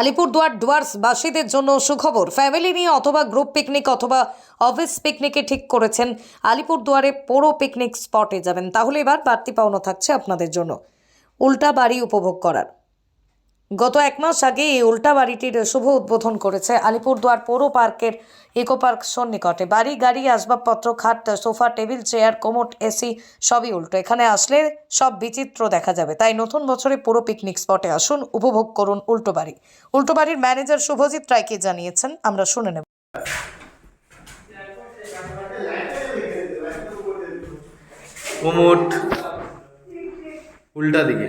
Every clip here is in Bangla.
আলিপুরদুয়ার ডুয়ার্স বাসীদের জন্য সুখবর। ফ্যামিলি নিয়ে অথবা গ্রুপ পিকনিক অথবা অফিস পিকনিকে ঠিক করেছেন আলিপুরদুয়ারে পোড়ো পিকনিক স্পটে যাবেন। তাহলে এবার বাড়তি পাওনা থাকছে আপনাদের জন্য। উল্টা বাড়ি উপভোগ করার। গত এক মাস আগে এই উল্টা বাড়িটির শুভ উদ্বোধন করেছে আলিপুরদুয়ার পৌর পার্কের ইকো পার্ক সন্নিকটে। বাড়ি, গাড়ি, আসবাবপত্র, খাট, sofa, table, chair, commode, AC সবই উল্টো। এখানে আসলে সব বিচিত্র দেখা যাবে। তাই নতুন বছরে পুরো পিকনিক স্পটে আসুন, উপভোগ করুন উল্টো বাড়ি। উল্টো বাড়ির ম্যানেজার শুভজিৎ রায়কে জানিয়েছেন, আমরা শুনে নেব। কোমোট উল্টা দিকে।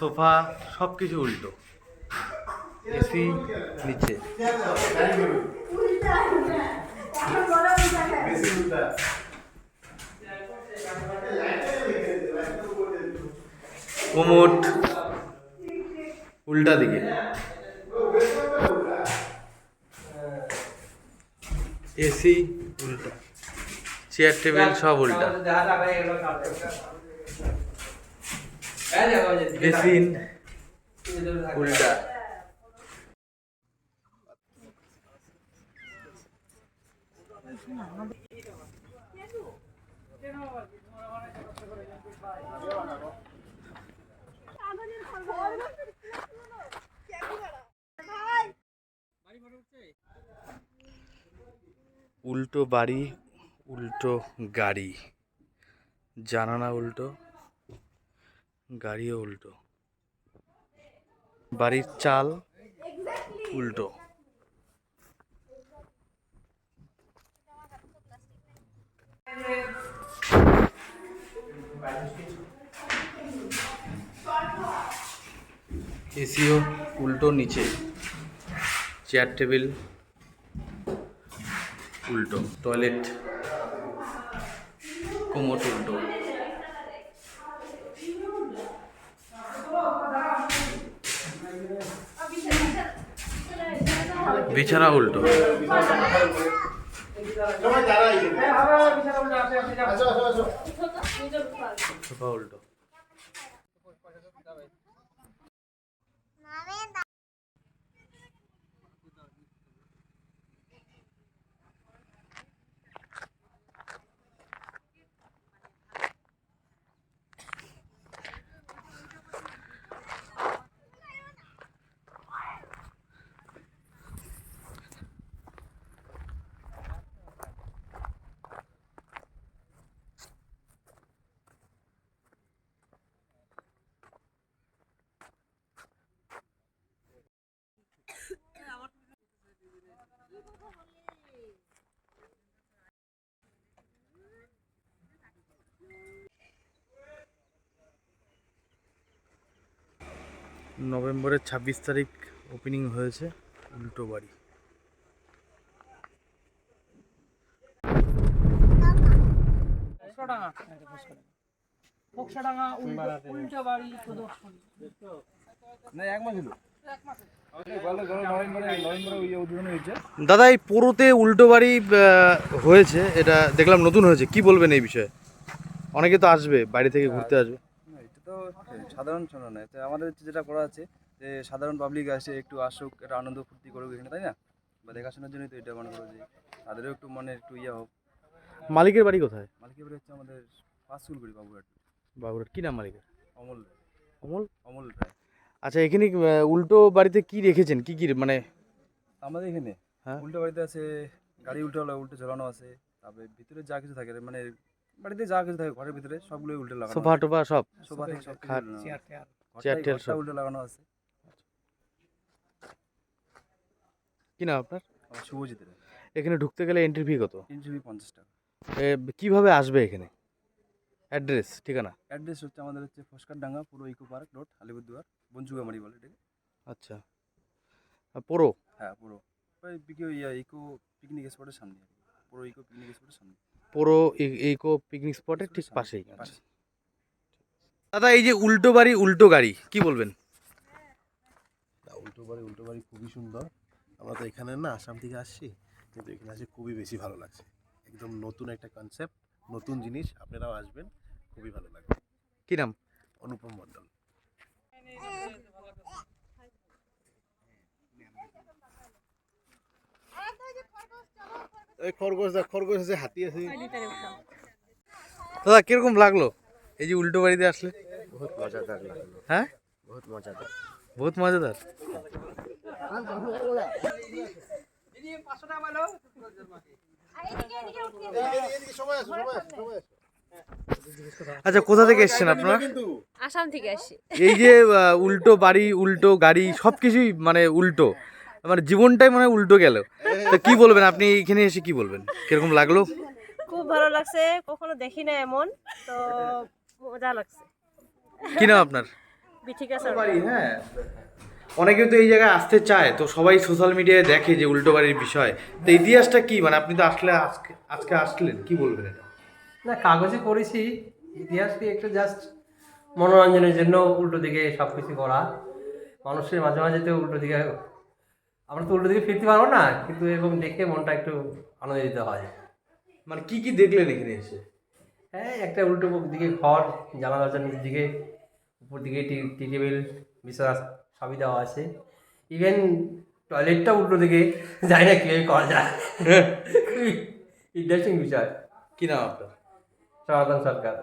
সোফা সব কিছু উল্টো। এসি নিচে। কোমোট উল্টা দিকে। এসি উল্টা। চেয়ার, টেবিল সব উল্টা। বেসিন উল্টা উল্টো বাড়ি উল্টো গাড়ি। জানানা উল্টো। গাড়িও উল্টো। বাড়ির চাল উল্টো। এসিও উল্টো নিচে। চেয়ার টেবিল উল্টো। টয়লেট কোমোট উল্টো। বিছানা উল্টো। সোফা উল্টো। নভেম্বরের ছাব্বিশ তারিখ ওপেনিং হয়েছে উল্টো বাড়ি। দাদা এই পুরোতে উল্টো বাড়ি হয়েছে এটা দেখলাম নতুন হয়েছে কি বলবেন এই বিষয়ে? অনেকে তো আসবে বাড়ি থেকে ঘুরতে আসবে। তো সাধারণ শোনা নয়। তো আমাদের হচ্ছে যেটা করা আছে যে সাধারণ পাবলিক আসে একটু আসুক একটা আনন্দ ফুর্তি করুক এখানে তাই না? বা দেখাশোনার জন্যই তো এটা মনে করো যে তাদেরও একটু মনে একটু ইয়ে হোক। মালিকের বাড়ি কোথায়? মালিকের বাড়ি হচ্ছে আমাদের পাঁচ স্কুলগুড়ি বাবুঘাট বাবুরাট কী নাম মালিকের? অমল রায়। অমল? অমল রায়। আচ্ছা এখানে উল্টো বাড়িতে কি রেখেছেন? কি কি মানে? আমাদের এখানে হ্যাঁ। উল্টো বাড়িতে আছে গাড়ি উল্টো হলো উল্টো ঝোলানো আছে তারপরে ভিতরে যা কিছু থাকে মানে বাড়িতে যা কিছু থাকে ঘরের ভিতরে সবগুলোই উল্টো লাগানো সোফা টোফা সব? সোফা থেকে সব খাট, চেয়ার টেয়ার চেয়ার টেয়ার সব। উল্টো লাগানো আছে। কি নাম আপনার? শুভজিৎ এখানে ঢুকতে গেলে এন্ট্রি ফি কত? তিনশো পঞ্চাশ টাকা। এ, কীভাবে আসবে এখানে? অ্যাড্রেস ঠিকানা? অ্যাড্রেস হচ্ছে আমাদের হচ্ছে ফস্কারডাঙ্গা পুরো eco park road Alipurduar Banchukamari বলে এটাকে আচ্ছা। পোড়ো হ্যাঁ পুরো। ওই ইকো পিকনিক স্পটের সামনে পুরো ইকো পিকনিক স্পটের সামনে। পোড়ো ইকো পিকনিক স্পটের ঠিক পাশেই। পাশে। দাদা এই যে উল্টো বাড়ি উল্টো গাড়ি কি বলবেন? না, উল্টো বাড়ি উল্টো বাড়ি খুবই সুন্দর। আমরা তো এখানে না আসাম থেকে আসছি কিন্তু এখানে আসে খুবই বেশি ভালো লাগছে। একদম নতুন একটা কনসেপ্ট নতুন জিনিস আপনারাও আসবেন খুবই ভালো লাগবে। কি নাম? অনুপম মণ্ডল। ওই খরগোশ দা খরগোশ আছে হাতি আছে। দাদা কীরকম লাগল? এই যে উল্টো বাড়িতে আসলে। বহুত মজাদার লাগল। হ্যাঁ? বহুত মজাদার। বহুত মজাদার। আচ্ছা কোথা থেকে এসেছেন আপনারা? আসাম থেকে আসি। এই যে উল্টো বাড়ি উল্টো গাড়ি সব কিছুই মানে উল্টো। মানে জীবনটাই মানে উল্টো গেল। তো কি বলবেন? আপনি এখানে এসে কি বলবেন? কীরকম লাগল? খুব ভালো লাগছে। কখনো দেখি না এমন তো মজা লাগছে। কি নাম আপনার? বিঠিকা বাড়ি হ্যাঁ। অনেকে তো এই জায়গায় আসতে চায় তো সবাই সোশ্যাল মিডিয়ায় দেখে যে উল্টো বাড়ির বিষয়। তো ইতিহাসটা কি? মানে আপনি তো আসলে আজকে আজকে আসলেন কি বলবেন এটা? না কাগজে করেছি। ইতিহাসকে একটু জাস্ট মনোরঞ্জনের জন্য উল্টো দিকে সব কিছু করা। মানুষের মাঝে মাঝে তো উল্টো দিকে আমরা তো উল্টো দিকে ফিরতে পারব না কিন্তু এরকম দেখে মনটা একটু আনন্দিত হয়। মানে কি কি দেখলেন এখানে এসে? হ্যাঁ একটা উল্টো দিকে ঘর জামা দরজার নিচের দিকে উপর দিকে টি টি টেবিল বিছানা সবই দেওয়া আছে। ইভেন টয়লেটটা উল্টো দিকে জানি না কীভাবে করা যায়। ইন্টারেস্টিং বিষয়। কি নাম আপনার? সনাতন সরকার।